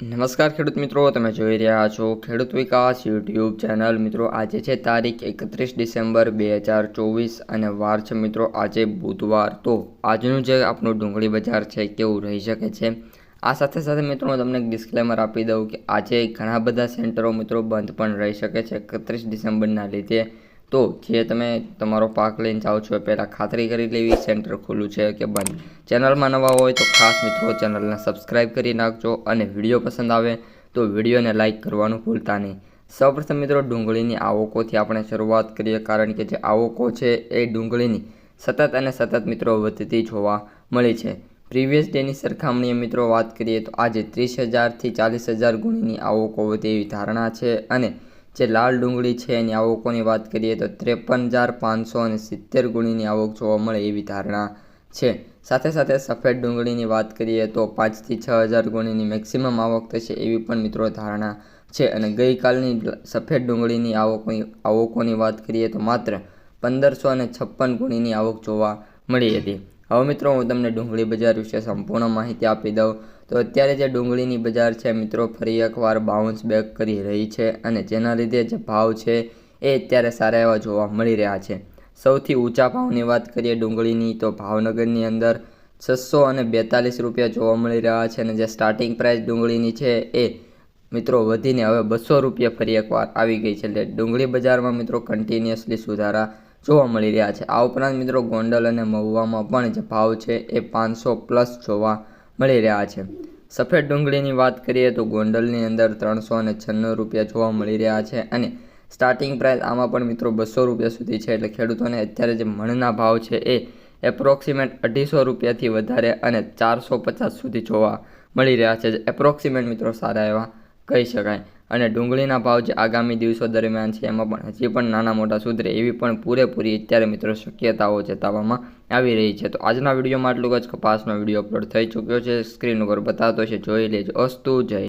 નમસ્કાર ખેડૂત મિત્રો, તમે જોઈ રહ્યા છો ખેડૂત વિકાસ યુટ્યુબ ચેનલ. મિત્રો, આજે છે તારીખ એકત્રીસ ડિસેમ્બર બે હજાર ચોવીસ અને વાર છે મિત્રો આજે બુધવાર. તો આજનું જે આપણું ડુંગળી બજાર છે કેવું રહી શકે છે? આ સાથે સાથે મિત્રો, હું તમને એક ડિસ્ક્લેમર આપી દઉં કે આજે ઘણા બધા સેન્ટરો મિત્રો બંધ પણ રહી શકે છે એકત્રીસ ડિસેમ્બરના લીધે. તો જે તમે તમારો પાક લઈને જાઓ છો એ પહેલાં ખાતરી કરી લેવી, સેન્ટર ખુલ્લું છે કે બંધ. ચેનલમાં નવા હોય તો ખાસ મિત્રો ચેનલને સબસ્ક્રાઈબ કરી નાખજો અને વીડિયો પસંદ આવે તો વિડીયોને લાઇક કરવાનું ભૂલતા નહીં. સૌપ્રથમ મિત્રો ડુંગળીની આવકોથી આપણે શરૂઆત કરીએ કારણ કે જે આવકો છે એ ડુંગળીની સતત અને સતત મિત્રો વધતી જોવા મળી છે. પ્રીવિયસ ડેની સરખામણીએ મિત્રો વાત કરીએ તો આજે ત્રીસ હજારથી ચાલીસ હજાર ગુણીની આવકો વધે એવી ધારણા છે અને જે લાલ ડુંગળી છે એની આવકોની વાત કરીએ તો ત્રેપન હજાર પાંચસો અને સિત્તેર ગુણીની આવક જોવા મળે એવી ધારણા છે. સાથે સાથે સફેદ ડુંગળીની વાત કરીએ તો પાંચથી છ હજાર ગુણીની મેક્સિમમ આવક થશે એવી પણ મિત્રો ધારણા છે. અને ગઈકાલની સફેદ ડુંગળીની આવકની, આવકોની વાત કરીએ તો માત્ર પંદરસો અને છપ્પન ગુણીની આવક જોવા મળી હતી. હવે મિત્રો હું તમને ડુંગળી બજાર વિશે સંપૂર્ણ માહિતી આપી દઉં. તો અત્યારે જે ડુંગળીની બજાર છે, મિત્રો, ફરી એકવાર બાઉન્સ બેક કરી રહી છે અને જેના લીધે જે ભાવ છે એ અત્યારે સારા એવા જોવા મળી રહ્યા છે. સૌથી ઊંચા ભાવની વાત કરીએ ડુંગળીની, તો ભાવનગરની અંદર છસો અને બેતાલીસ રૂપિયા જોવા મળી રહ્યા છે અને જે સ્ટાર્ટિંગ પ્રાઇસ ડુંગળીની છે એ, મિત્રો, વધીને હવે બસો રૂપિયા ફરી એકવાર આવી ગઈ છે. એટલે ડુંગળી બજારમાં, મિત્રો કન્ટિન્યુઅસલી સુધારા જોવા મળી રહ્યા છે. આ ઉપરાંત, મિત્રો, ગોંડલ અને મહુવામાં પણ જે ભાવ છે એ પાંચસો પ્લસ જોવા મળી રહ્યા છે. સફેદ ડુંગળીની વાત કરીએ તો ગોંડલની અંદર ત્રણસો અને છન્નું રૂપિયા જોવા મળી રહ્યા છે અને સ્ટાર્ટિંગ પ્રાઇસ આમાં પણ મિત્રો બસો રૂપિયા સુધી છે એટલે ખેડૂતોને અત્યારે જે મણના ભાવ છે એ એપ્રોક્સિમેટ અઢીસો રૂપિયાથી વધારે અને ચારસો પચાસ સુધી જોવા મળી રહ્યા છે. એપ્રોક્સિમેટ મિત્રો સારા એવા કહી શકાય. અને ડુંગળીના ભાવ જે આગામી દિવસો દરમિયાન છે, એમાં પણ હજી પણ નાના મોટા સુધરે એવી પણ પૂરેપૂરી અત્યારે મિત્રો શક્યતાઓ જતાવવામાં આવી રહી છે. તો આજના વિડીયોમાં આટલું જ. કપાસનો વીડિયો અપલોડ થઈ ચૂક્યો છે. સ્ક્રીન ઉપર બતાવતો છે. જોઈ લેજો. અસ્તુ જય.